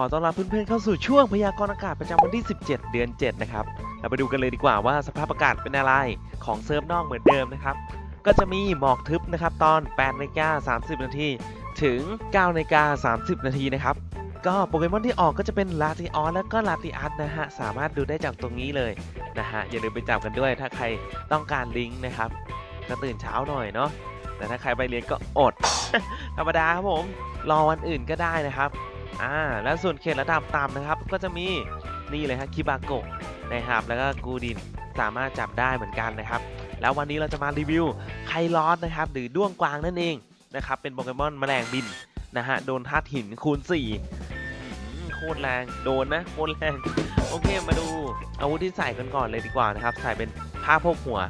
อต้อนรับเพื่อนๆเข้าสู่ช่วงพยากรณ์อากาศประจำวันที่ 17 เดือน 7 นะครับ เราไปดูกันเลยดีกว่าว่าสภาพอากาศเป็นอะไรของเซิร์ฟนอกเหมือนเดิมนะครับ ก็จะมีหมอกทึบนะครับตอน8นาฬิกา30 นาทีถึง9นาฬิกา30 นาทีนะครับ ก็โปเกมอนที่ออกก็จะเป็นลาติออสแล้วก็ลาติอัสนะฮะ สามารถดูได้จากตรงนี้เลยนะฮะ อย่าลืมไปจับกันด้วยถ้าใครต้องการลิงก์นะครับก็ตื่นเช้าหน่อยเนาะแต่ถ้าใครไปเรียนก็อด ธรรมดาครับผม รอวันอื่นก็ได้นะครับ อ่าแล้วส่วนเขตระดับต่ำนะครับก็จะมีนี่เลยฮะคิบาโกะนะครับแล้วก็กูดินสามารถจับได้เหมือนกันนะครับ แล้ววันนี้เราจะมารีวิวไคลอสนะครับ หรือด้วงกวางนั่นเองนะครับ เป็นโปเกมอนแมลงบินนะฮะโดนธาตุหินคูณ 4 โคตรแรงโดนนะโคตรแรง โอเคมาดูอาวุธที่ใส่กันก่อนเลยดีกว่านะครับ ใส่เป็นผ้าโพกหัว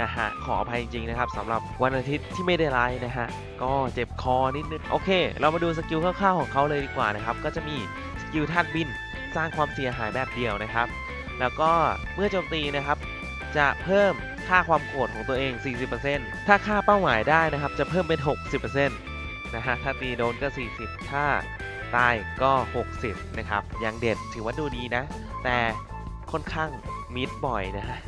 นะฮะขออภัยจริงๆนะครับสำหรับวันอาทิตย์ที่ไม่ได้ไลฟ์นะฮะก็เจ็บคอนิดนึงโอเค เรามาดูสกิลคร่าวๆของเขาเลยดีกว่านะครับก็จะมีสกิลธาตุบินสร้างความเสียหายแบบเดียวนะครับ แล้วก็เมื่อโจมตีนะครับ จะเพิ่มค่าความโกรธของตัวเอง 40%ถ้าค่าเป้าหมายได้นะครับ จะเพิ่มเป็น 60%นะฮะถ้าตีโดนก็ 40 ถ้าตายก็ 60 นะครับยังเด็ดถือว่าดูดีนะ แต่ค่อนข้างมิดบ่อยนะฮะ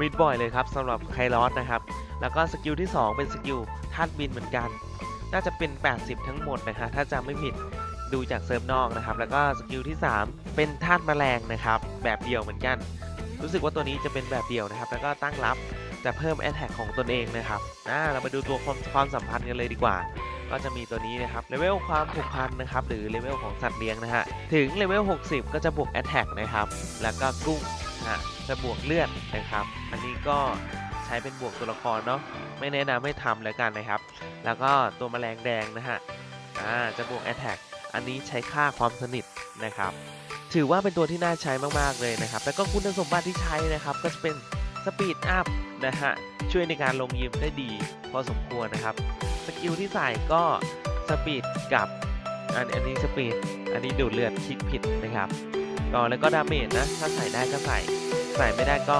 มิดบ่อยเลยครับสำหรับไคลอสนะครับ แล้วก็สกิลที่ 2 เป็นสกิลธาตุบินเหมือนกัน น่าจะเป็น 80 ทั้งหมดนะฮะถ้าจำไม่ผิดดูจากเซิร์ฟนอกนะครับ แล้วก็สกิลที่ 3 เป็นธาตุแมลงนะครับ แบบเดียวเหมือนกัน รู้สึกว่าตัวนี้จะเป็นแบบเดียวนะครับ แล้วก็ตั้งรับจะเพิ่มแอ t แทกของตนเองนะครับอ่าเรามาดูตัวความความสัมพันธ์กันเลยดีกว่า ก็จะมีตัวนี้นะครับเลเวลความผูกพันนะครับ หรือเลเวลของสัตว์เลี้ยงนะฮะ ถึงเลเวล60 ก็จะบวกแอ t แทกนะครับ แล้วก็กุ้งฮะ จะบวกเลือดนะครับ อันนี้ก็ใช้เป็นบวกตัวละครเนาะไม่แนะนำให้ทำแล้วกันนะครับ แล้วก็ตัวแมลงแดงนะฮะอ่าจะบวกแอ t แทกอันนี้ใช้ค่าความสนิทนะครับ ถือว่าเป็นตัวที่น่าใช้มากๆเลยนะครับ แล้วก็คุณสมบัติที่ใช้นะครับ ก็จะเป็นสปีดอัพนะฮะช่วยในการลงยิมได้ดีพอสมควรนะครับสกิลที่ใส่ก็สปีดกับอันอันนี้สปีดอันนี้ดูดเลือดคลิกผิดนะครับก็แล้วก็ดาเมจนะถ้าใส่ได้ก็ใส่ ใส่ไม่ได้ก็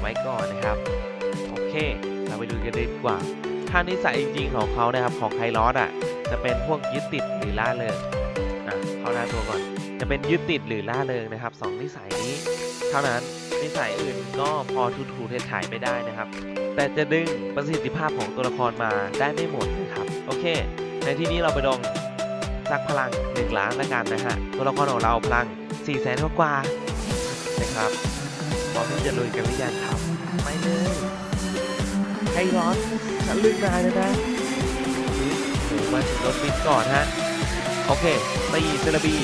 ไว้ก่อนนะครับ โอเค เราไปดูกันเลยดีกว่าถ้านิสัยจริงๆของเขานะครับของไคลอสอะ จะเป็นพวกยึดติดหรือล่าเริงอะเข้าหน้าตัวก่อน จะเป็นยึดติดหรือล่าเริงนะครับสองนิสัยนี้ เท่านั้นนิสัยอื่นก็พอทูทูๆถ่ายไม่ได้นะครับ แต่จะดึงประสิทธิภาพของตัวละครมาได้ไม่หมดนะครับโอเค ในที่นี้เราไปลองสักพลัง 1 ล้านแล้วกันนะฮะตัวละครของเราพลัง4ี่แสนกว่านะครับ ที่จะลุยกันหรือยังครับไปเลยใครร้อนฉันลึกนายแล้วนะโอ้โหมาถึงรถปิดก่อนฮะ โอเคตีเซราบี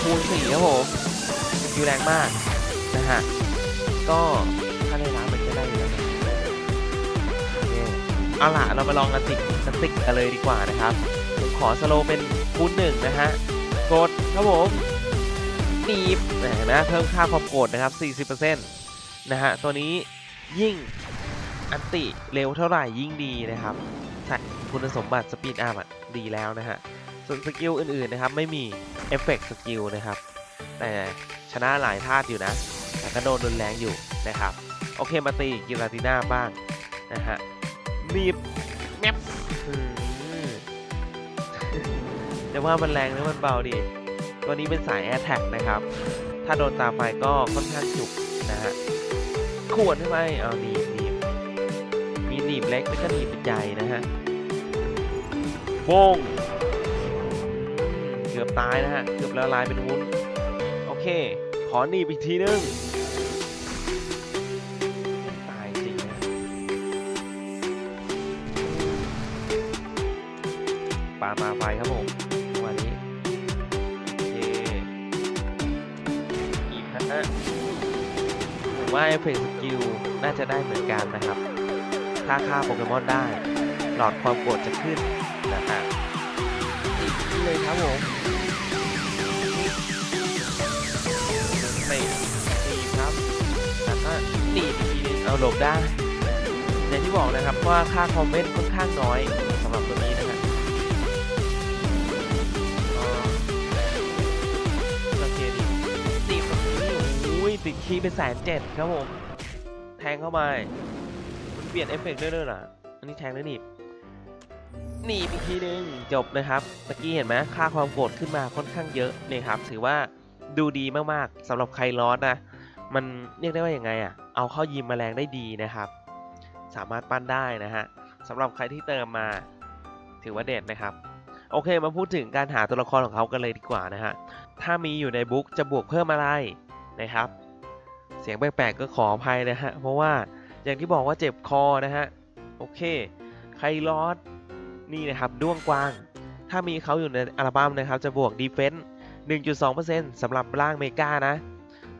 คูณสี่ครับผมอยู่แรงมากนะฮะ ก็ถ้าได้ร้านมันก็ได้อยู่แล้วนะโอเคอาล่ะเรามาลองกันติกสติกกันเลยดีกว่านะครับผมขอสโลเป็นคูณหนึ่งนะฮะกดครับผมหนีบเห็นไหมเพิ่มค่าความโกรธนะครับ 40% นะฮะตัวนี้ยิ่งอันติเร็วเท่าไหร่ยิ่งดีนะครับใส่คุณสมบัติสปีดอัพอะดีแล้วนะฮะส่วนสกิลอื่นๆนะครับ ไม่มีเอฟเฟกต์สกิลนะครับ แต่ชนะหลายธาตุอยู่นะ แต่ก็โดนรุนแรงอยู่นะครับ โอเคมาตีกิลาติน่าบ้างนะฮะบีบแมบอืมแต่ว่ามันแรงหรือมันเบาดี ตัวนี้เป็นสายแอ t แทกนะครับ ถ้าโดนตาไฟก็ค่อนข้างจุกนะฮะ ขวดใช่ไหมเอาหนีบหนีบมีหนีบเล็กแล้วก็หนีบใหญ่นะฮะโป้งเกือบตายนะฮะ เกือบละลายเป็นวุ้น โอเค ขอหนีบอีกทีนึงตายจริงนะปามาไฟครับผม ว่าเอฟเฟกต์สกิลน่าจะได้เหมือนกันนะครับ ถ้าฆ่าโปเกมอนได้ หลอดความโกรธจะขึ้นนะฮะอีกทีเลยครับผมไม่ตีครับแล้วก็หนีบอีกทีนึงเอาหลบได้อย่างที่บอกนะครับว่าค่าคอมเมนต์ค่อนข้างน้อยสำหรับตัวนี้ คีเป็นแสนเจ็ดครับผม แทงเข้ามามันเปลี่ยนเอฟเฟกต์ด้วยด้วยนะอันนี้แทงแล้วหนีบหนีบอีกทีนึงจบนะครับเมื่อกี้เห็นไหมค่าความโกรธขึ้นมาค่อนข้างเยอะนี่ครับ ถือว่าดูดีมากๆสำหรับใครร้อนนะ มันเรียกได้ว่าอยังไงอะ เอาเข้ายิมแมลงได้ดีนะครับ สามารถปั้นได้นะฮะสำหรับใครที่เติมมาถือว่าเด็ดนะครับโอเคมาพูดถึงการหาตัวละครของเขากันเลยดีกว่านะฮะ ถ้ามีอยู่ในบุ๊กจะบวกเพิ่มอะไรนะครับ เสียงแปลกๆก็ขออภัยนะฮะ เพราะว่าอย่างที่บอกว่าเจ็บคอนะฮะ โอเค ไคลอสนี่นะครับด้วงกวาง ถ้ามีเขาอยู่ในอัลบั้มนะครับ จะบวกดีเฟนส์1.2%สำหรับร่างเมกานะ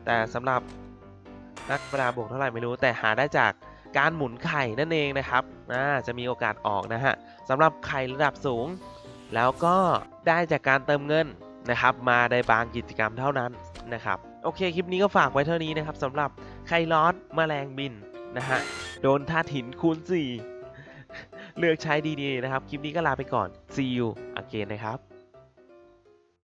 แต่สำหรับนักประดาบวกเท่าไหร่ไม่รู้ แต่หาได้จากการหมุนไข่นั่นเองนะครับจะมีโอกาสออกนะฮะสำหรับไข่ระดับสูง แล้วก็ได้จากการเติมเงินนะครับ มาในบางกิจกรรมเท่านั้นนะครับ โอเค คลิปนี้ก็ฝากไว้เท่านี้นะครับสำหรับไคลอสแมลงบินนะฮะ โดนท่าถินคูณ 4 เลือกใช้ดีๆนะครับ คลิปนี้ก็ลาไปก่อน see you again นะครับ